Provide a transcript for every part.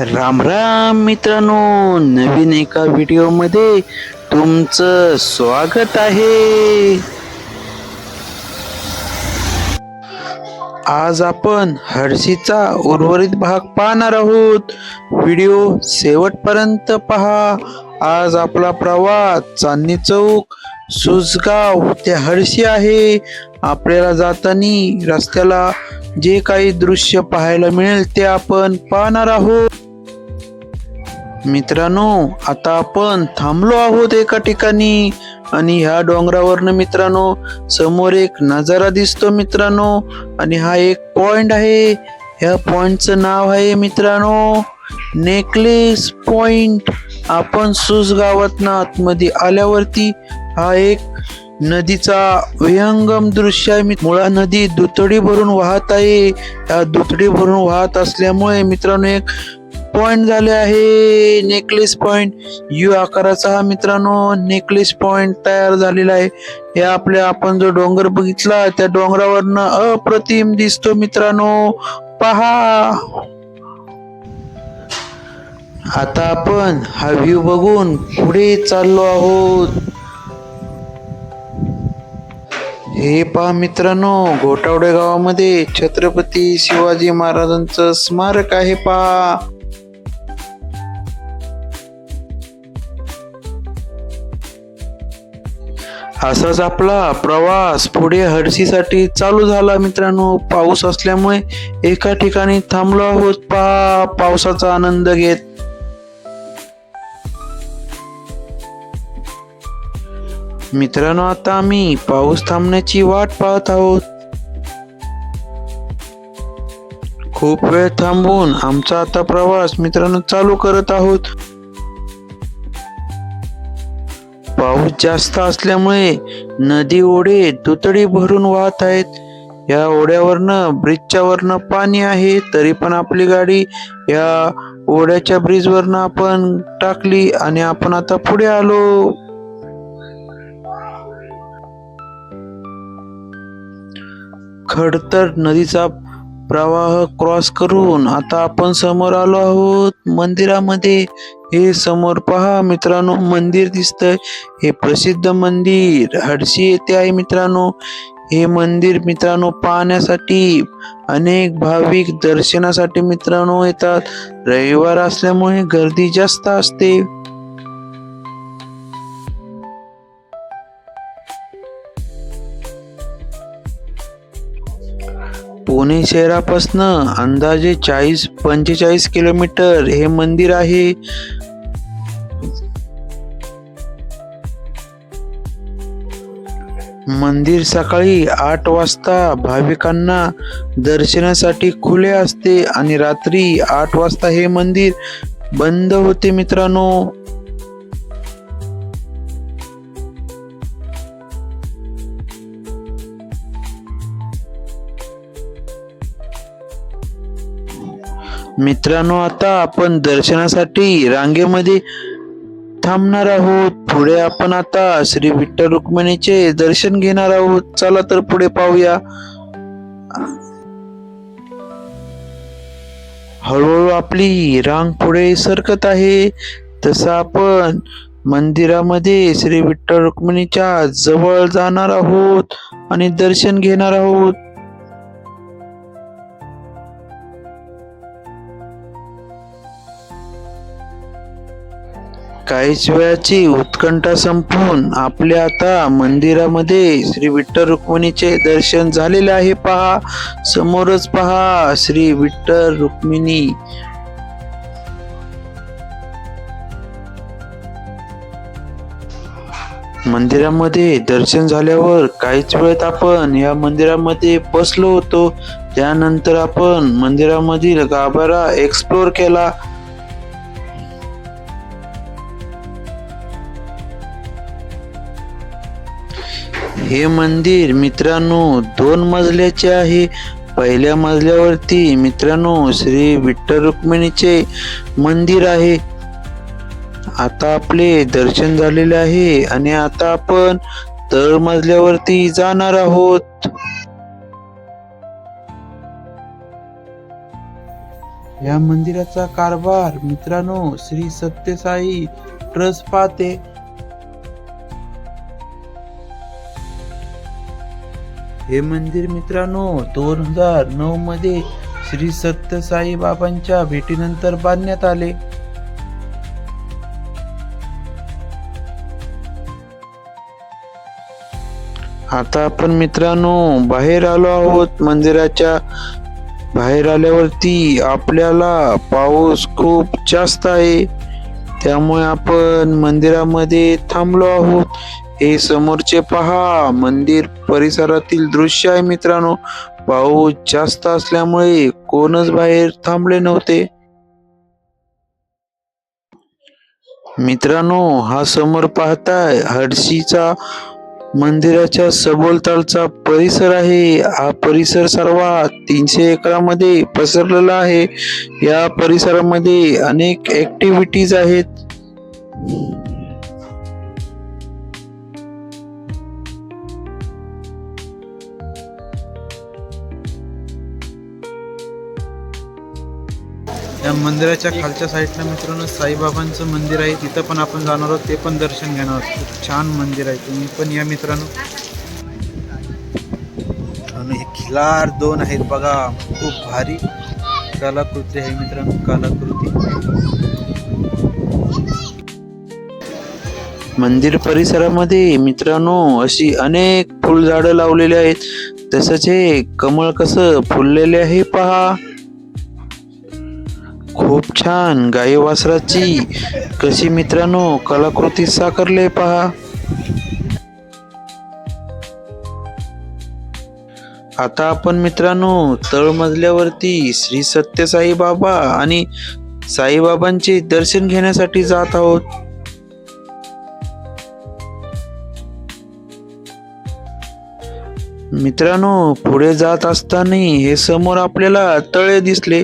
राम राम मित्रांनो नवीन एका व्हिडिओमध्ये तुमचं स्वागत आहे. आज आपण हरशीचा उर्वरित भाग पाहणार आहोत. व्हिडिओ शेवटपर्यंत पहा. आज आपला प्रवास चांदणी चौक सुजगाव ते हर्षी आहे. आपल्याला जाताना रस्त्याला जे काही दृश्य पाहायला मिळेल ते आपण पाहणार आहोत. मित्रांनो आता आपण थांबलो आहोत एका ठिकाणी आणि ह्या डोंगरावरनं मित्रांनो समोर एक नजारा दिसतो मित्रांनो आणि हा एक पॉइंट आहे. ह्या पॉइंटचं नाव आहे मित्रांनो नेकलेस पॉइंट आपण सुस गावातनं आतमध्ये आल्यावरती हा एक नदीचा विहंगम दृश्य आहे मुळा नदी दुतडी भरून वाहत आहे. या दुतडी भरून वाहत असल्यामुळे मित्रांनो एक पॉइंट झाले आहे. नेकलेस पॉइंट यू आकाराचा हा मित्रांनो नेकलेस पॉइंट तयार झालेला आहे. हे आपल्या आपण जो डोंगर बघितला त्या डोंगरावरनं अप्रतिम दिसतो मित्रांनो. पहा. आता आपण हा व्ह्यू बघून पुढे चाललो आहोत. हे पहा मित्रांनो घोटावडे गावामध्ये छत्रपती शिवाजी महाराजांचं स्मारक आहे पहा. असाच आपला प्रवास पुढे हडसीसाठी चालू झाला मित्रांनो. पाऊस असल्यामुळे एका ठिकाणी थांबलो आहोत पहा. पावसाचा आनंद घेत मित्रांनो आता आम्ही पाऊस थांबण्याची वाट पाहत आहोत. खूप वेळ थांबून आमचा आता प्रवास मित्रांनो चालू करत आहोत. पाऊस जास्त असल्यामुळे नदी ओढे दुतडी भरून वाहत आहेत. या ओढ्यावरनं ब्रिजच्या वरनं पाणी आहे तरी पण आपली गाडी या ओढ्याच्या ब्रिजवरनं आपण टाकली आणि आपण आता पुढे आलो. खडतर नदीचा प्रवाह क्रॉस करून आता आपण समोर आलो आहोत. मंदिरामध्ये. हे समोर पहा मित्रांनो मंदिर दिसतंय. हे प्रसिद्ध मंदिर. हडशी येथे आहे मित्रांनो. हे मंदिर मित्रांनो पाहण्यासाठी अनेक भाविक दर्शनासाठी मित्रांनो येतात. रविवार असल्यामुळे गर्दी जास्त असते. पुणे शहरापासनं अंदाजे चाळीस पंचेचाळीस किलोमीटर हे मंदिर आहे. मंदिर सकाळी आठ वाजता भाविकांना दर्शनासाठी खुले असते आणि रात्री आठ वाजता हे मंदिर बंद होते मित्रांनो. मित्रांनो आता आपण दर्शनासाठी रांगेमध्ये थांबणार आहोत. पुढे आपण आता श्री विठ्ठल रुक्मिणीचे दर्शन घेणार आहोत. चला तर पुढे पाहूया. हळूहळू आपली रांग पुढे सरकत आहे. तसं आपण मंदिरामध्ये श्री विठ्ठल रुक्मिणीच्या जवळ जाणार आहोत आणि दर्शन घेणार आहोत. काहीच वेळाची उत्कंठा संपून आपल्या आता मंदिरामध्ये श्री विठ्ठल रुक्मिणीचे दर्शन झालेले आहे पहा. समोरच पहा श्री विठ्ठल रुक्मिणी. मंदिरामध्ये दर्शन झाल्यावर काहीच वेळेत आपण या मंदिरामध्ये बसलो होतो. त्यानंतर आपण मंदिरामधील गाभारा एक्सप्लोर केला. हे मंदिर मित्रांनो दोन मजल्याचे आहे. पहिल्या मजल्यावरती मित्रांनो श्री विठ्ठल रुक्मिणीचे मंदिर आहे. आता आपले दर्शन झालेले आहे आणि आता आपण तळ मजल्यावरती जाणार आहोत. या मंदिराचा कारभार मित्रांनो श्री सत्यसाई ट्रस्ट पाहते. हे मंदिर मित्रांनो दोन हजार नऊ मध्ये श्री सत्यसाई बाबांच्या भेटीनंतर बांधण्यात आले. आता आपण मित्रांनो बाहेर आलो आहोत. मंदिराच्या बाहेर आल्यावरती आपल्याला पाऊस खूप जास्त आहे. त्यामुळे आपण मंदिरामध्ये थांबलो आहोत. हे समोरचे पहा मंदिर परिसरातील दृश्य आहे मित्रांनो. पाऊस जास्त असल्यामुळे कोणच बाहेर थांबले नव्हते. मित्रांनो हा समोर पाहताय हडशीचा मंदिराच्या सभोवतालचा परिसर आहे. हा परिसर सर्वात तीनशे एकरामध्ये पसरलेला आहे. या परिसरामध्ये अनेक ॲक्टिव्हिटीज आहेत. या मंदिराच्या खालच्या साईडला मित्रांनो साईबाबांचं मंदिर आहे. तिथं पण आपण जाणार आहोत. ते पण दर्शन घेणार आहोत. खूप छान मंदिर आहे. तुम्ही पण या मित्रांनो. मित्रांनो हे खिलार दोन आहेत बघा. खूप भारी कलाकृती आहे मित्रांनो कलाकृती. मंदिर परिसरामध्ये मित्रांनो अशी अनेक फुलझाडं लावलेली आहेत. तसंच हे कमळ कसं फुललेले आहे पहा. खूप छान गाई वासराची. कशी मित्रांनो कलाकृती साकारले पहा. आता आपण मित्रांनो तळमजल्यावरती श्री सत्यसाई बाबा आणि साईबाबांचे दर्शन घेण्यासाठी जात आहोत. मित्रांनो पुढे जात असताना हे समोर आपल्याला तळे दिसले.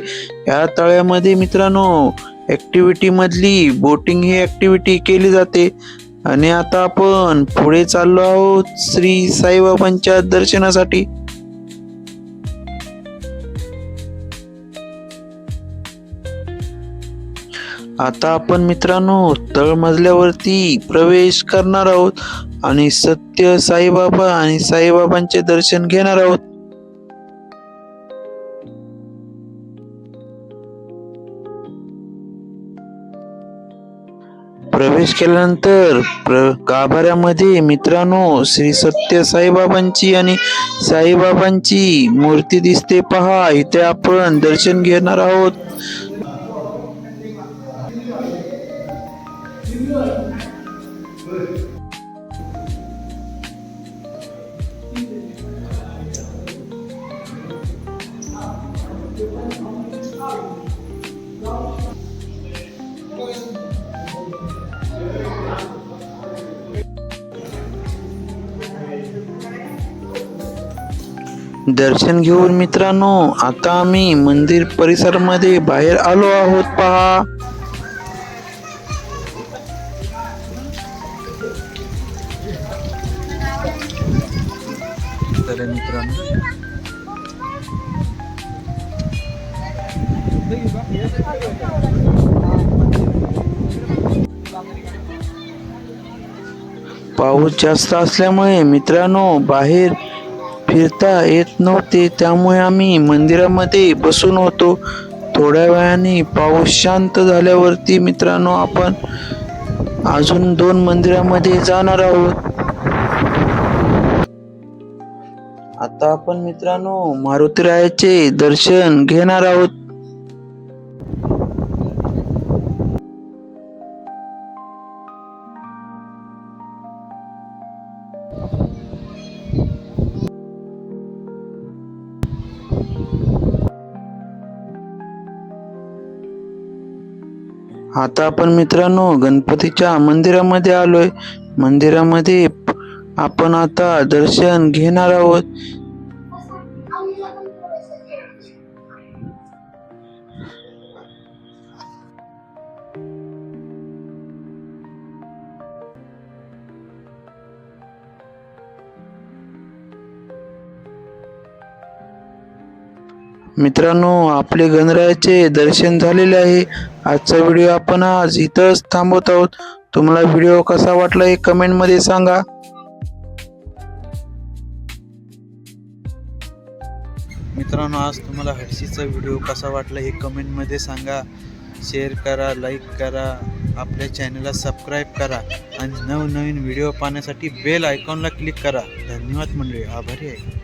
या तळ्यामध्ये मित्रांनो ऍक्टिव्हिटी मधली बोटिंग ही ऍक्टिव्हिटी केली जाते. आणि आता आपण पुढे चाललो आहोत श्री साईबाबांच्या दर्शनासाठी. आता आपण मित्रांनो तळमजल्यावरती प्रवेश करणार आहोत. आणि सत्य साईबाबा आणि साईबाबांचे दर्शन घेणार आहोत. प्रवेश केल्यानंतर प्र गाभाऱ्यामध्ये मित्रांनो श्री सत्य साईबाबांची आणि साईबाबांची मूर्ती दिसते पहा. इथे आपण दर्शन घेणार आहोत. दर्शन घेऊन मित्रांनो आता आम्ही मंदिर परिसरमध्ये बाहेर आलो आहोत पहा. तर मित्रांनो पाऊस जास्त असल्यामुळे मित्रांनो बाहेर फिरता येत नव्हते. त्यामुळे आम्ही मंदिरामध्ये बसून होतो. थोड्या वेळाने पाऊस शांत झाल्यावरती मित्रांनो आपण अजून दोन मंदिरामध्ये जाणार आहोत. आता आपण मित्रांनो मारुतीरायाचे दर्शन घेणार आहोत. आता आपण मित्रांनो गणपतीच्या मंदिरामध्ये आलोय. मंदिरामध्ये आपण आता दर्शन घेणार आहोत. मित्रांनो आपले गणरायाचे दर्शन झालेले आहे. आजचा व्हिडिओ आपण आज इथंच थांबवत आहोत. तुम्हाला व्हिडिओ कसा वाटला हे कमेंटमध्ये सांगा. मित्रांनो आज तुम्हाला हर्षीचा व्हिडिओ कसा वाटला हे कमेंटमध्ये सांगा. शेअर करा लाईक करा आपल्या चॅनलला सबस्क्राईब करा आणि नवनवीन व्हिडिओ पाहण्यासाठी बेल आयकॉनला क्लिक करा. धन्यवाद मंडळी आभारी आहे.